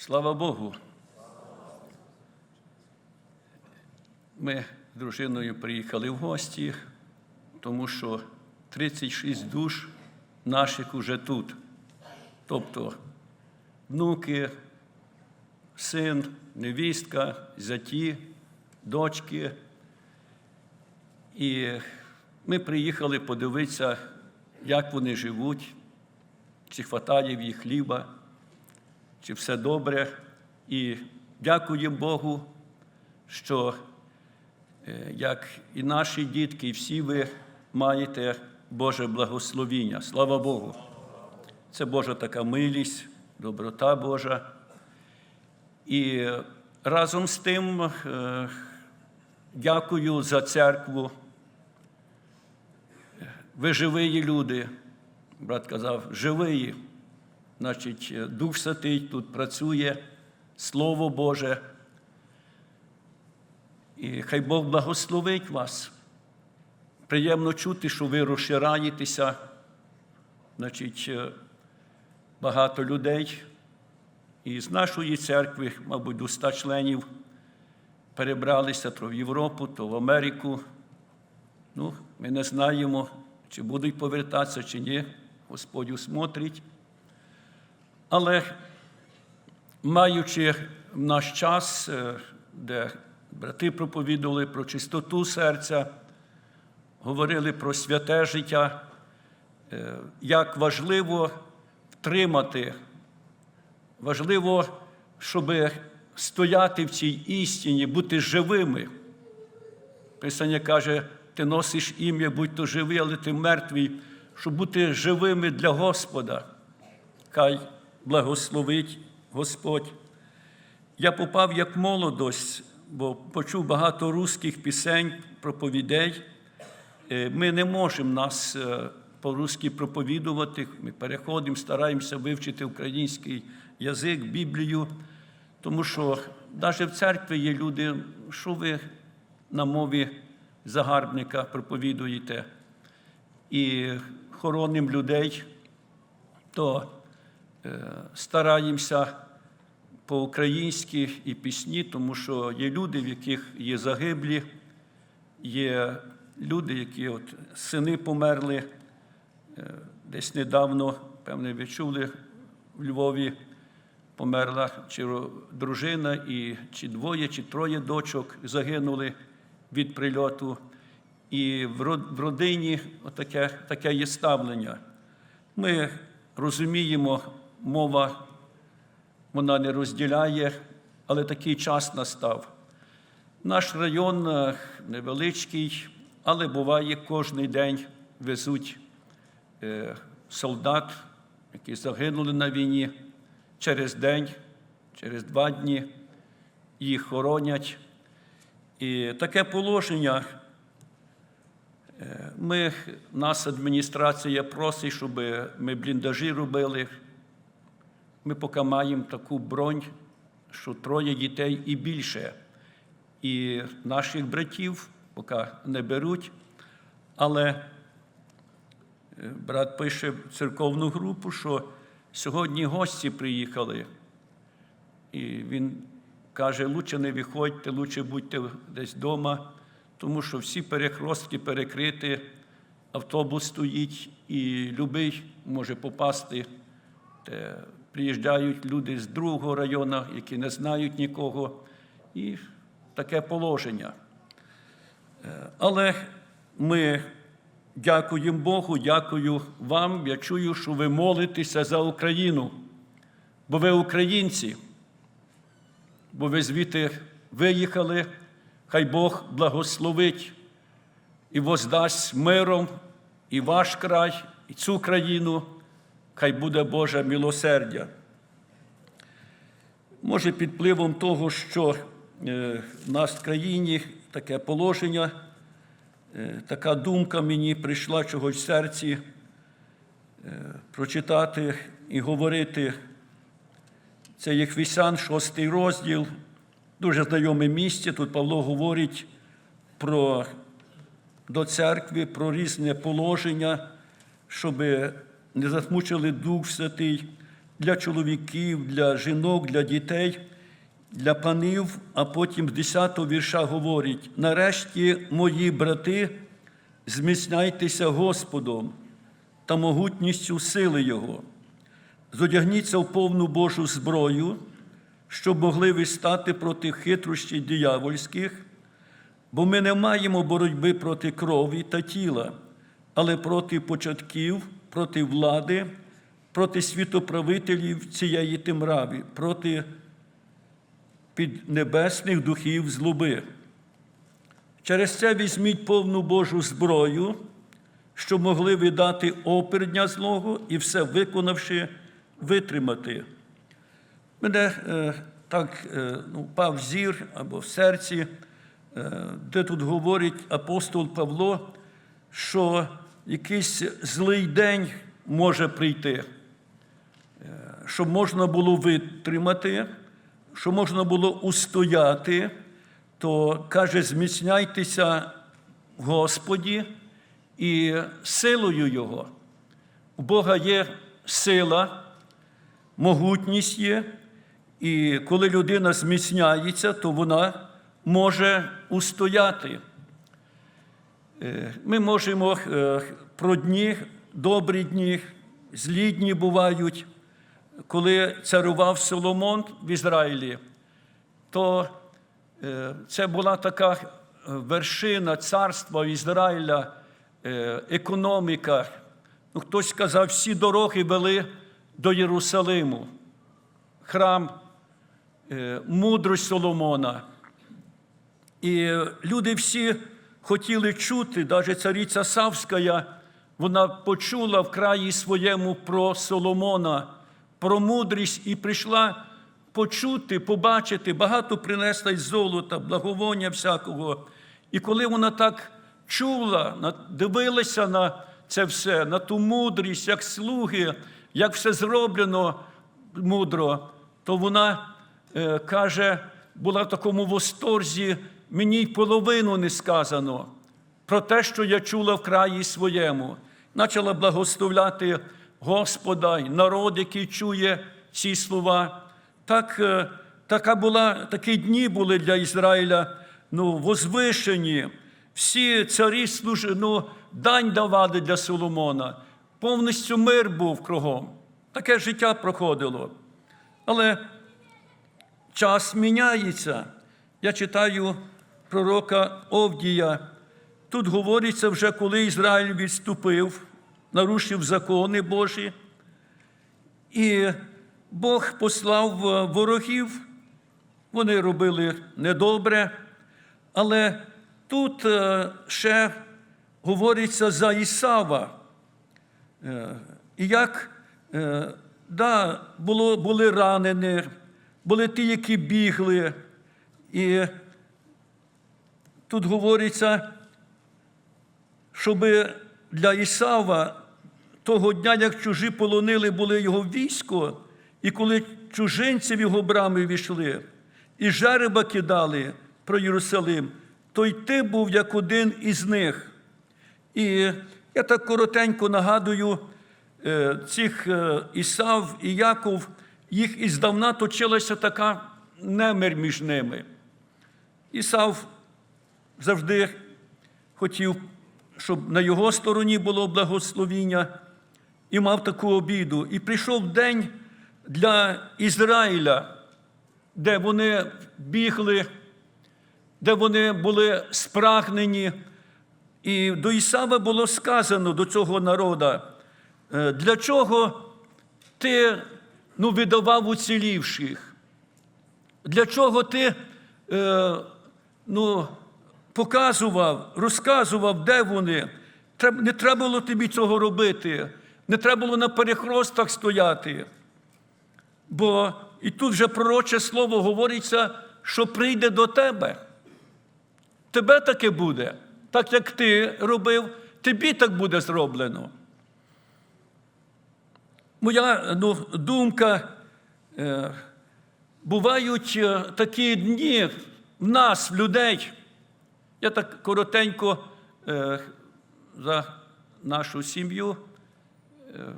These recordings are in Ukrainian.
Слава Богу. Ми з дружиною приїхали в гості, тому що 36 душ наших уже тут. Тобто внуки, син, невістка, зяті, дочки. І ми приїхали подивитися, як вони живуть, чи хватає їх хліба, чи все добре. І дякуємо Богу, що е, як і наші дітки, і всі ви маєте Боже благословіння. Слава Богу. Це Божа така милість, доброта Божа. І разом з тим е, дякую за церкву. Ви живі люди. Брат казав, живі. Значить, Дух Святий тут працює, Слово Боже. І хай Бог благословить вас. Приємно чути, що ви розшираєтеся. Значить, е, багато людей і з нашої церкви, мабуть, до ста членів перебралися то в Європу, то в Америку. Ну, ми не знаємо, чи будуть повертатися, чи ні. Господь усмотрить. Але маючи в наш час, е, де брати проповідували про чистоту серця, говорили про святе життя, е, як важливо втримати, важливо, щоб стояти в цій істині, бути живими. Писання каже, ти носиш ім'я, будь то живий, але ти мертвий, щоб бути живими для Господа. Хай благословить Господь. Я попав як молодость, бо почув багато русських пісень, проповідей. Е, Ми не можемо нас е, по-русски проповідувати. Ми переходимо, стараємося вивчити український язик, Біблію, тому що навіть в церкві є люди, що ви на мові загарбника проповідуєте і хоронимо людей, то стараємося по-українськи і пісні, тому що є люди, в яких є загиблі, є люди, які от сини померли е, десь недавно, певне, ви чули, в Львові померла чи дружина, і чи двоє, чи троє дочок загинули від прильоту. І в в родині таке, таке є ставлення. Ми розуміємо, мова вона не розділяє, але такий час настав. Наш район е, невеличкий, але буває кожен день везуть е, солдат, які загинули на війні через день, через два дні, їх хоронять. І таке положення. е, Ми, нас адміністрація просить, щоб ми бліндажі робили. Ми поки маємо таку бронь, що троє дітей і більше. І наших братів поки не беруть. Але е, брат пише в церковну групу, що сьогодні гості приїхали. І він каже: лучше не виходьте, лучше будьте десь вдома, тому що всі перехростки перекриті, автобус стоїть, і любий може попасти. Приїжджають люди з другого району, які не знають нікого, і таке положення. Е, Але ми дякуємо Богу, дякую вам. Я чую, що ви молитеся за Україну, бо ви українці, бо ви звідти виїхали, хай Бог благословить і воздасть миром і ваш край, і цю країну, хай буде Боже милосердя. Може, під впливом того, що е, в нас в країні таке положення, е, така думка мені прийшла чогось в серці е, прочитати і говорити. Це Єхвісян, шостий розділ, дуже знайоме місце. Тут Павло говорить про до церкви, про різне положення, щоб не засмучили Дух Святий. для чоловіків, для жінок, для дітей, для панів, а потім з 10 вірша говорить: нарешті, мої брати, зміцняйтеся Господом та могутністю сили Його. Зодягніться в повну Божу зброю, щоб могли ви стати проти хитрощів диявольських, бо ми не маємо боротьби проти крові та тіла, але проти початків, проти влади, проти світоправителів цієї темрави, проти піднебесних духів злоби. Через це візьміть повну Божу зброю, щоб могли ви дати опір дня злого і все виконавши, витримати. Мене е, так е, ну, пав зір або в серці, е, де тут говорить апостол Павло, що якийсь злий день може прийти, е, щоб можна було витримати, щоб можна було устояти, то каже, зміцняйтеся Господі і силою Його. У Бога є сила, могутність є, і коли людина зміцняється, то вона може устояти. Е, Ми можемо е, про дні, добрі дні, злі дні бувають. Коли царював Соломон в Ізраїлі, то е, це була така вершина царства Ізраїля, економіка. Ну, Хтось сказав, всі дороги вели до Єрусалиму, храм, мудрость Соломона. І люди всі хотіли чути, навіть цариця Савська, вона почула в краї своєму про Соломона, про мудрість і прийшла почути, побачити, багато принесла із золота, благовоння всякого. І коли вона так чула, дивилася на це все, на ту мудрість, як слуги, як все зроблено мудро, то вона е, каже, була в такому восторзі, мені й половину не сказано про те, що я чула в краї своєму. Почала благословляти Господа, й народ, який чує ці слова. Так, е, така була, такі дні були для Ізраїля ну, возвишені. Всі царі служи, ну, дань давали для Соломона. Повністю мир був кругом. Таке життя проходило. Але час міняється. Я читаю пророка Овдія. Тут говориться вже, коли Ізраїль відступив, нарушив закони Божі, і Бог послав е, ворогів, вони робили недобре, але тут е, ще говориться за Ісава. Е, як да, було, були ранені, були ті, які бігли. І тут говориться, щоб для Ісава того дня, як чужі полонили були його військо, і коли чужинці в його брами війшли, і жереба кидали про Єрусалим, то й ти був як один із них. І я так коротенько нагадую, е, цих е, Ісав і Яков, їх іздавна точилася така немир між ними. Ісав завжди хотів, щоб на його стороні було благословіння, і мав таку обіду. І прийшов день для Ізраїля, де вони бігли, де вони були спрагнені. І до Ісава було сказано до цього народу, «Е, для чого ти ну, видавав уцілівших? Для чого ти е, ну, показував, розказував, де вони? Не треба було тобі цього робити, не треба було на перехростах стояти. Бо і тут вже пророче слово говориться, що прийде до тебе. Тебе таке буде, так як ти робив, тобі так буде зроблено. Моя ну, думка, е, бувають е, такі дні в нас, в людей. Я так коротенько е, за нашу сім'ю. Е,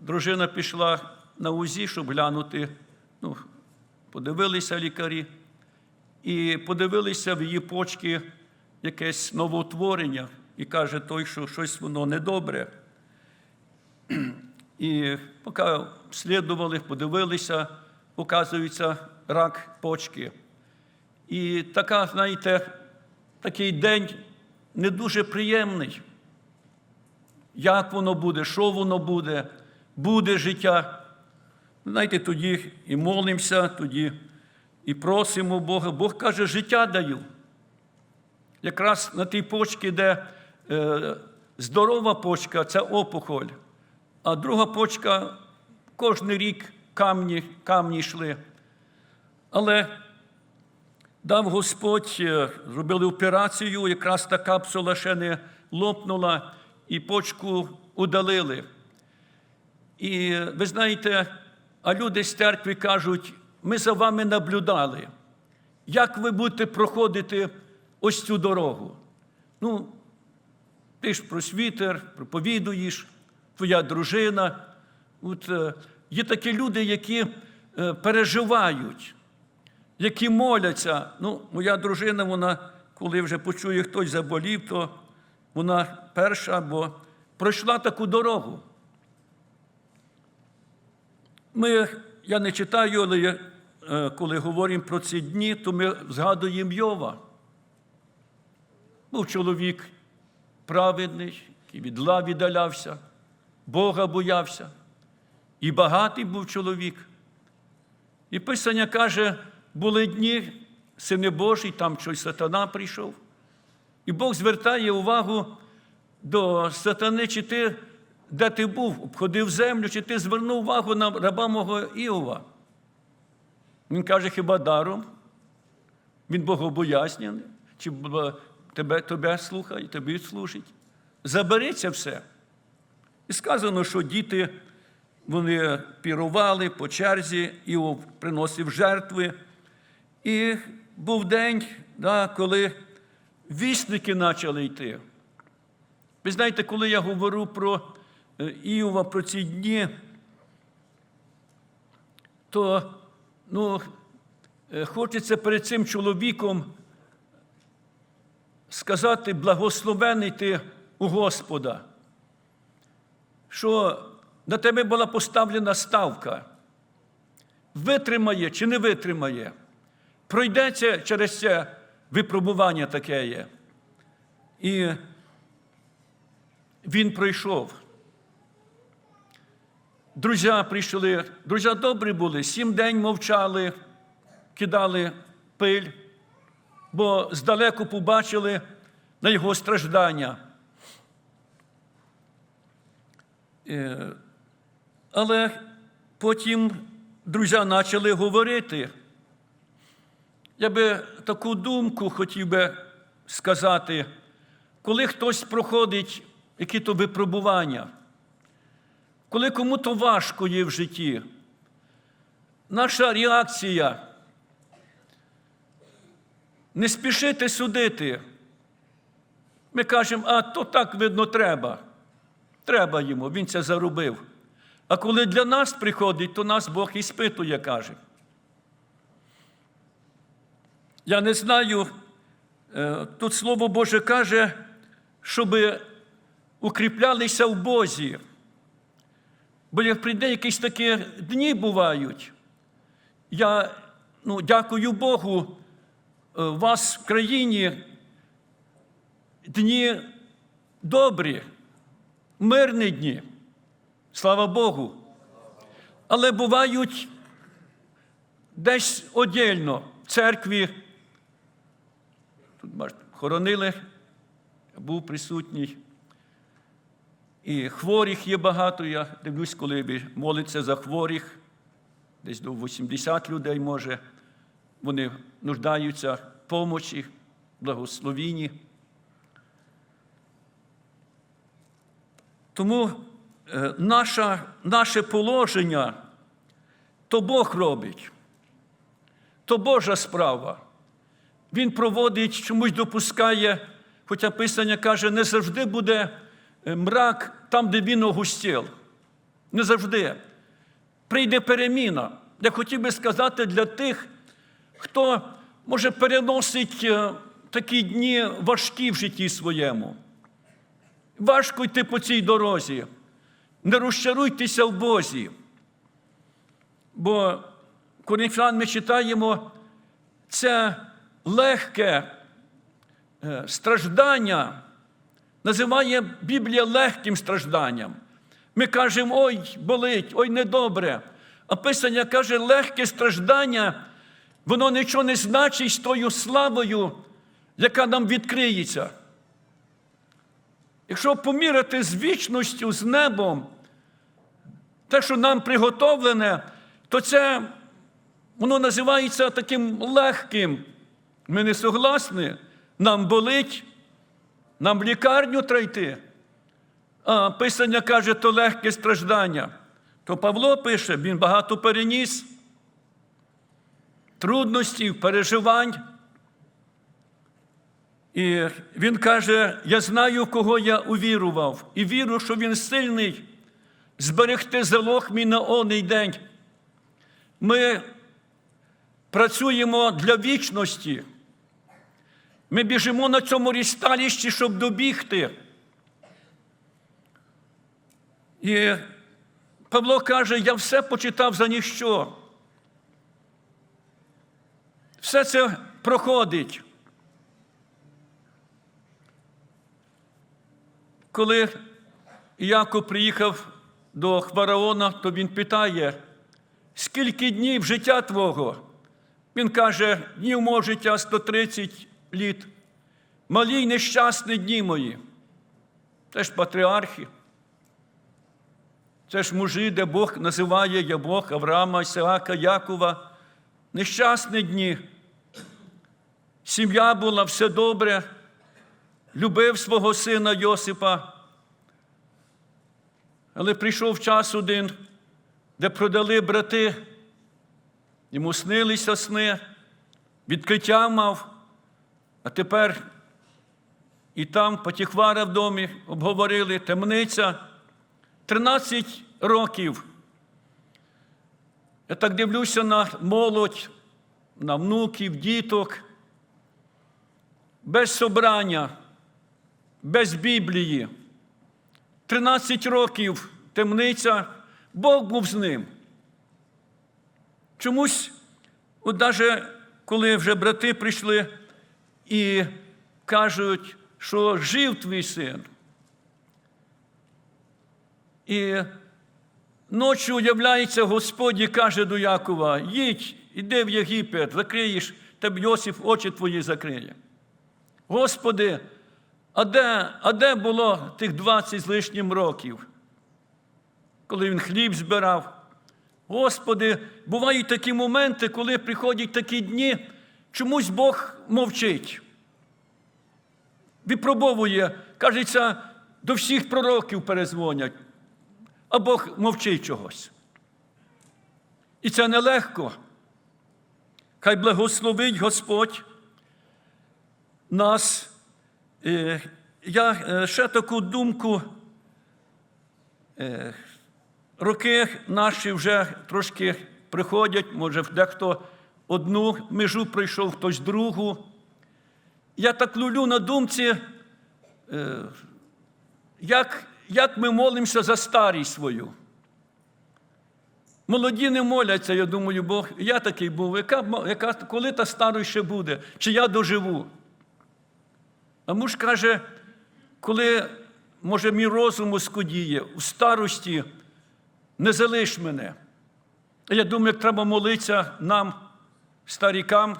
дружина пішла на УЗІ, щоб глянути. Ну, подивилися лікарі і подивилися в її почки якесь новоутворення, і каже той, що щось воно недобре. І поки слідували, подивилися, оказується рак почки. І така, знаєте, такий день не дуже приємний. Як воно буде, що воно буде, буде життя. Знаєте, тоді і молимося, тоді і просимо Бога. Бог каже, життя даю. Якраз на тій почці, де е, здорова почка це опухоль, а друга почка кожен рік камні, камні йшли. Але дав Господь, е, зробили операцію, якраз та капсула ще не лопнула, і почку удалили. І ви знаєте, а люди з церкви кажуть, ми за вами наблюдали. Як ви будете проходити ось цю дорогу? Ну, ти ж просвітер, проповідуєш, твоя дружина. От, е, є такі люди, які е, переживають, які моляться. Ну, моя дружина, вона, коли вже почує, хтось заболів, то вона перша, бо пройшла таку дорогу. Ми, я не читаю, але е, коли говоримо про ці дні, то ми згадуємо Йова. Був чоловік праведний, який від зла віддалявся, Бога боявся. І багатий був чоловік. І Писання каже, були дні, сини Божий, там щось сатана прийшов. І Бог звертає увагу до сатани, чи ти, де ти був, обходив землю, чи ти звернув увагу на раба мого Іова. Він каже, хіба даром? Він богобоязнений, чи тебе, тебе слухає, тобі служить. Забери це все. І сказано, що діти вони пірували по черзі, Іов приносив жертви. І був день, да, коли вісники почали йти. Ви знаєте, коли я говорю про е, Іова, про ці дні, то ну, е, хочеться перед цим чоловіком сказати, благословений ти у Господа, що на тебе була поставлена ставка. Витримає чи не витримає, пройдеться через це випробування таке є. І він пройшов. Друзі прийшли, друзі добрі були, сім день мовчали, кидали пиль, бо здалеку побачили на його страждання. Е, Але потім друзі почали говорити. Я би таку думку хотів би сказати, коли хтось проходить які-то випробування, коли кому-то важко є в житті, наша реакція не спішити судити. Ми кажемо, а то так видно треба. Треба йому, він це заробив. А коли для нас приходить, то нас Бог і спитує, каже. Я не знаю, е, тут Слово Боже каже, щоб укріплялися в Бозі. Бо як прийде якісь такі дні бувають, я ну, дякую Богу, е, у вас в країні дні добрі, мирні дні. Слава Богу. Але бувають десь одільно в церкві. Хоронили, був присутній. І хворих є багато. Я дивлюсь, коли молиться за хворих, десь до 80 людей може. Вони нуждаються в помочі, благословінні. Тому е, наша, наше положення то Бог робить, то Божа справа. Він проводить, чомусь допускає, хоча Писання каже, не завжди буде е, мрак там, де він огустів. Не завжди. прийде переміна. Я хотів би сказати для тих, хто може переносить е, такі дні важкі в житті своєму. Важко йти по цій дорозі. Не розчаруйтеся в Бозі. Бо Коринфян ми читаємо, це легке е, страждання називає Біблія легким стражданням. Ми кажемо, ой, болить, ой, недобре. А Писання каже, легке страждання, воно нічого не значить з тою славою, яка нам відкриється. Якщо поміряти з вічністю, з небом, те, що нам приготовлене, то це воно називається таким легким. Ми не согласні, нам болить, нам в лікарню треба йти. А Писання каже, то легке страждання. То Павло пише, він багато переніс трудностей, переживань. І він каже: Я знаю, кого я увірував, і вірю, що він сильний зберегти залог мій на оний день. Ми працюємо для вічності. Ми біжимо на цьому рісталіщі, щоб добігти. І Павло каже, я все почитав за ніщо. Все це проходить. Коли Яков приїхав до Хвараона, то він питає, скільки днів життя твого? Він каже, днів мого життя 130 літ. Малі й нещасні дні мої. Це ж патріархи. Це ж мужі, де Бог називає я Бог Авраама, Ісаака, Якова. Нещасні дні. Сім'я була все добре, любив свого сина Йосипа. Але прийшов час один, де продали брати, йому снилися сни, відкриття мав, а тепер і там потіхвара в домі обговорили, темниця. 13 років. Я так дивлюся на молодь, на внуків, діток, без собрання, без Біблії. 13 років темниця, Бог був з ним. Чомусь, от навіть коли вже брати прийшли і кажуть, що жив твій син. І ночі уявляється, Господь і каже до Якова: їдь, іди в Єгипет, закриєш, тебе Йосиф очі твої закриє. Господи, а де, а де було тих 20 з лишнім років, коли він хліб збирав? Господи, бувають такі моменти, коли приходять такі дні, чомусь Бог мовчить. Випробовує, кажеться, до всіх пророків перезвонять а Бог мовчить чогось. І це нелегко. Хай благословить Господь нас. Е, Я е, ще таку думку. Е, Роки наші вже трошки приходять, може, дехто одну межу пройшов, хтось другу. Я так люблю на думці, як як ми молимося за старість свою. Молоді не моляться, я думаю, Бог, я такий був, яка, яка, коли та старість ще буде, чи я доживу. А муж каже, коли, може, мій розум оскудіє, у старості не залиш мене. Я думаю, як треба молитися нам, старікам,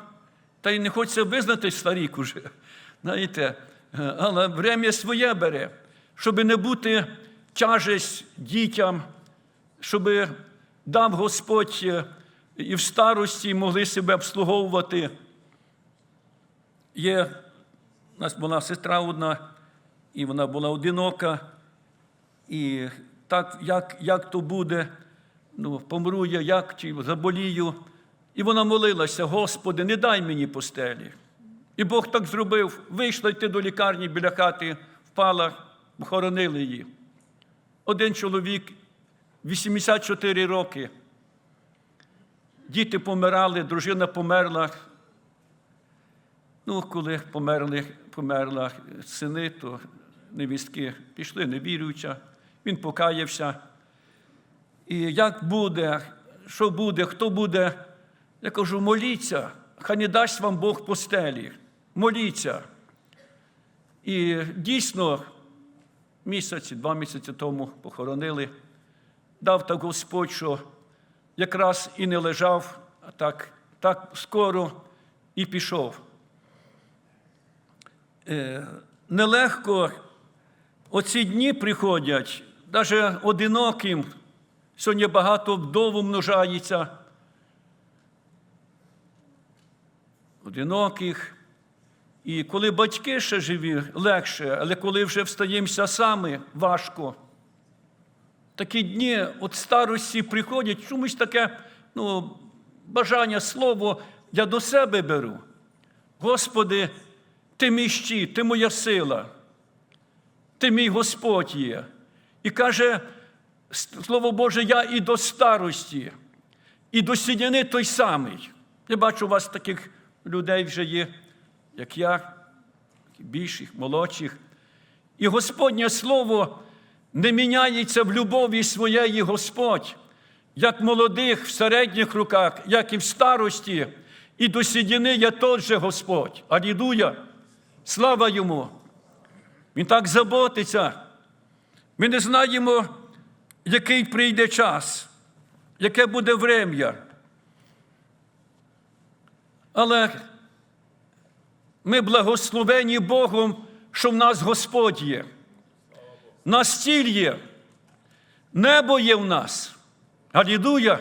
та й не хочеться визнати старік уже. Знаєте, але время своє бере щоб не бути тяжесть дітям, щоб дав Господь е, і в старості могли себе обслуговувати. Є, у нас була сестра одна, і вона була одинока. І так, як як то буде, ну, помру я, як чи заболію. І вона молилася, Господи, не дай мені постелі. І Бог так зробив, вийшла йти до лікарні біля хати, впала хоронили її. Один чоловік 84 роки діти помирали, дружина померла. Ну, коли померли, померла сини, то невістки пішли, не віруюча. Він покаявся. І як буде, що буде, хто буде? Я кажу, моліться, хай не дасть вам Бог постелі. Моліться. І дійсно, місяці, два місяці тому похоронили, дав так Господь, що якраз і не лежав, а так, так скоро і пішов. Е, Нелегко оці дні приходять, навіть одиноким. Сьогодні багато вдов умножається. Одиноких. І коли батьки ще живі, легше, але коли вже встаємося самі, важко. Такі дні от старості приходять, чомусь таке ну, бажання, слово я до себе беру. Господи, ти мій щит, ти моя сила, ти мій Господь є. І каже, Слово Боже, я і до старості, і до сідяни той самий. Я бачу, у вас таких людей вже є, як я, більших, молодших. І Господнє Слово не міняється в любові своєї Господь, як молодих в середніх руках, як і в старості, і до сідіни є тот же Господь. Алілуя! Слава йому! Він так заботиться. Ми не знаємо, який прийде час, яке буде врем'я. Але ми благословені Богом, що в нас Господь є. Нас ціль є, небо є в нас. Алілуя!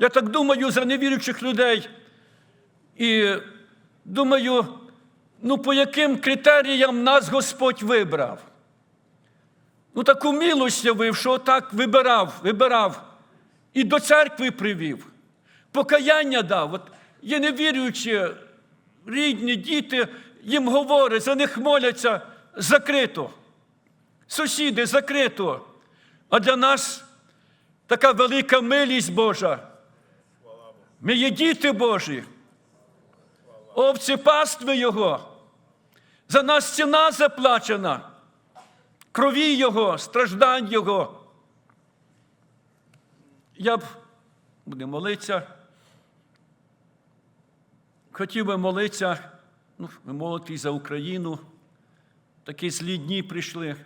Я так думаю за невіруючих людей. І думаю, ну по яким критеріям нас Господь вибрав? Ну, таку милость явив, що так вибирав, вибирав і до церкви привів. Покаяння дав. От є невіруючі, рідні, діти, їм говорять, за них моляться закрито. Сусіди закрито. А для нас така велика милість Божа. Ми є діти Божі. Овці пастви Його. За нас ціна заплачена. Крові Його, страждань Його. Я б буду молитися. Хотів би молитися, ну, молитесь за Україну. Такі злі дні прийшли.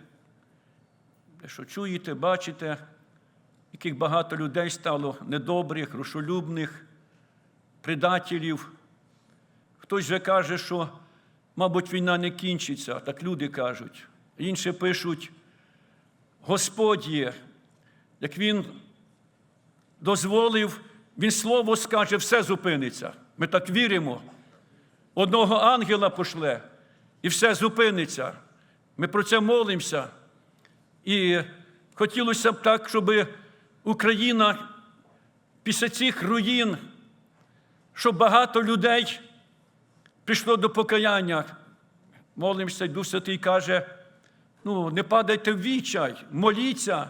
Що чуєте, бачите, яких багато людей стало недобрих, грошолюбних, предателів. Хтось вже каже, що, мабуть, війна не кінчиться, так люди кажуть. Інші пишуть, Господь є, як Він дозволив, Він слово скаже, все зупиниться. Ми так віримо. Одного ангела пошле, і все зупиниться. Ми про це молимося. І хотілося б так, щоб Україна після цих руїн, щоб багато людей прийшло до покаяння. Молимося, Дух Святий каже, ну, не падайте в вічай, моліться,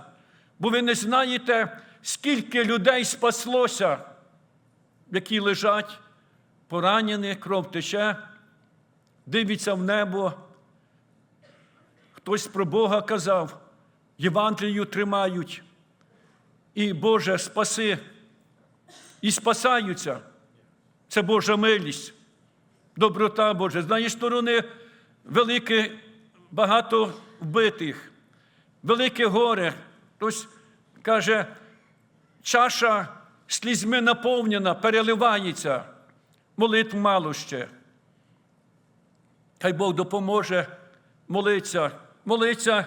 бо ви не знаєте, скільки людей спаслося, які лежать, поранені, кров тече, дивиться в небо. Хтось про Бога казав, Євангелію тримають. І Боже, спаси. І спасаються. Це Божа милість, доброта Божа. З однієї сторони, велике, багато вбитих, велике горе. Хтось каже, чаша слізьми наповнена, переливається, молитв мало ще. Хай Бог допоможе молитися, молитися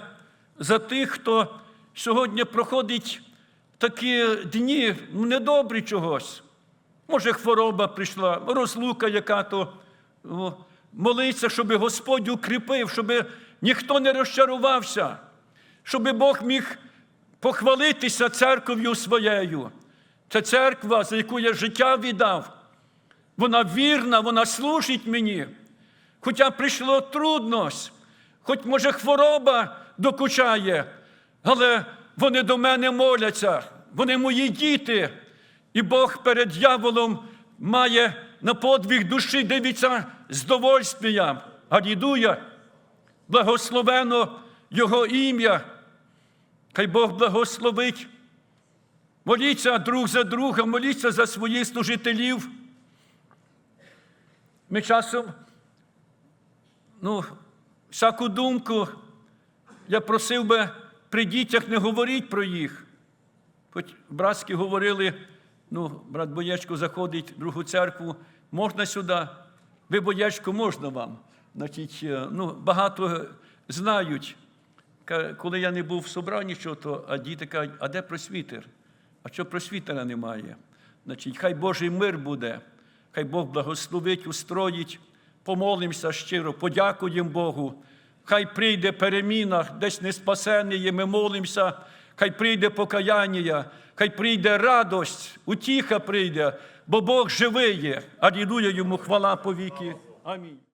за тих, хто сьогодні проходить такі дні ну, недобрі чогось. Може, хвороба прийшла, розлука яка то. Молиться, щоб Господь укріпив, щоб ніхто не розчарувався, щоб Бог міг похвалитися церков'ю своєю. Це церква, за яку я життя віддав. Вона вірна, вона служить мені. Хоча прийшло трудність, хоч, може, хвороба докучає, але вони до мене моляться, вони мої діти. І Бог перед дьяволом має на подвиг душі, дивиться з довольствієм. Благословено Його ім'я. Хай Бог благословить. Моліться друг за друга, моліться за своїх служителів. Ми часом, ну, всяку думку, я просив би при дітях не говоріть про їх. Хоч братські говорили, ну, брат Боячко заходить в другу церкву, можна сюди? Ви, Боячко, можна вам. Значить, е, ну, багато знають. Коли я не був в собранні, що то, а діти кажуть, а де просвітер? А що просвітера немає? Значить, хай Божий мир буде, хай Бог благословить, устроїть, помолимося щиро, подякуємо Богу. Хай прийде переміна, десь не є, ми молимося, хай прийде покаяння, хай прийде радость, утіха прийде, бо Бог живий є. Алілуя йому хвала повіки. Амінь.